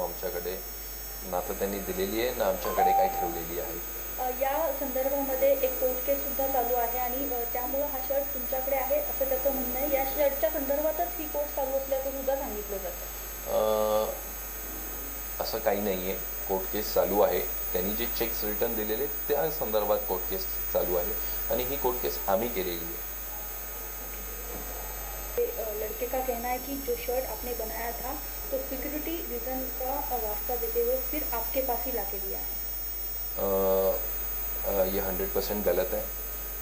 वस्तू आमच्याकडे ना तर त्यांनी दिलेली आहे ना आमच्याकडे काय ठेवलेली आहे. या संदर्भामध्ये एक कोर्ट केस सुद्धा चालू आहे आणि त्यामुळं हा शर्ट तुमच्याकडे आहे असं त्याचं म्हणणं आहे. या शर्टच्या संदर्भातच ही कोर्ट चालू असल्याचं सुद्धा सांगितलं जातं. असं काही नाही आहे कोर्ट केस चालू आहे. त्यांनी जे चेक्स रिटर्न दिलेले त्या संदर्भात कोर्ट केस चालू आहे. आणि ही कोर्ट केस आम्ही केलेली आहे. लड़के का कहना है कि जो शर्ट आपने बनाया था तो सिक्योरिटी रीजन का वास्ता देते हुए फिर आपके पास ही लाके दिया है। ये हंड्रेड परसेंट गलत है।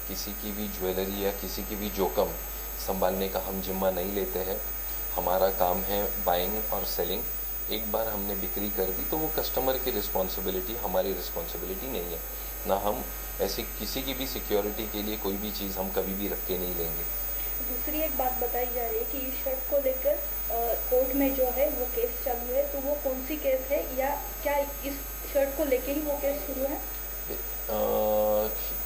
किसी की भी ज्वेलरी या किसी की भी जोखम संभालने का हम जिम्मा नहीं लेते हैं। हमारा काम है बाइंग और सेलिंग एक बार हमने बिक्री कर दी तो वो कस्टमर की रिस्पॉन्सिबिलिटी हमारी रिस्पॉन्सिबिलिटी नहीं है। ना हम ऐसी किसी की भी सिक्योरिटी के लिए कोई भी चीज़ हम कभी भी रख के नहीं लेंगे। दूसरी एक बात बताई जा रही है कि इस शर्ट को लेकर कोर्ट में जो है वो केस चालू है। तो वो कौन सी केस है या क्या इस शर्ट को लेके ही वो केस शुरू है?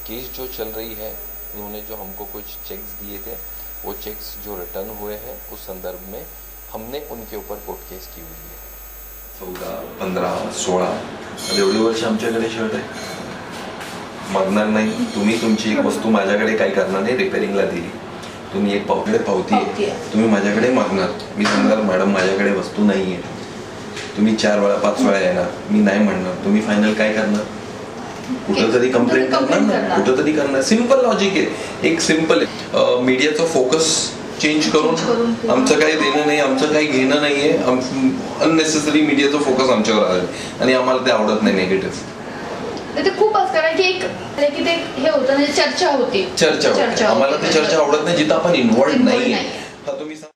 केस जो चल रही है उन्होंने जो हमको कुछ चेक्स दिए थे वो चेक्स जो रिटर्न हुए हैं उस संदर्भ में हमने उनके ऊपर कोर्ट केस की हुई है। चौदा पंधरा सोळा एवढी वर्ष आमच्याकडे शर्ट आहे. मागणार नाही. तुम्ही तुमची एक वस्तू माझ्याकडे काय करणार नाही रिपेअरिंगला दिली. तुम्ही एक पावकडे पावती आहे. आहे. तुम्ही माझ्याकडे मागणार. मी सांगणार मॅडम माझ्याकडे वस्तू नाही आहे तुम्ही चार वेळा पाच वेळा येणार. मी नाही म्हणणार. तुम्ही फायनल काय करणार? कुठंतरी कंप्लेंट करणार ना? करणार. कुठंतरी करणार. सिंपल लॉजिक आहे. एक सिंपल आहे. मीडियाचा फोकस चेंज करून आमचं काही देणं नाही आमचं काही घेणं नाहीये. अननेसेसरी मीडियाचा फोकस आमच्यावर आला आणि आम्हाला ते आवडत नाही निगेटिव्ह ते खूप असं कारण की एक की ते हे होतं म्हणजे चर्चा होती चर्चा होते. आम्हाला ते चर्चा आवडत नाही जिथं आपण इन्व्हॉल्ड नाहीये नाहीये.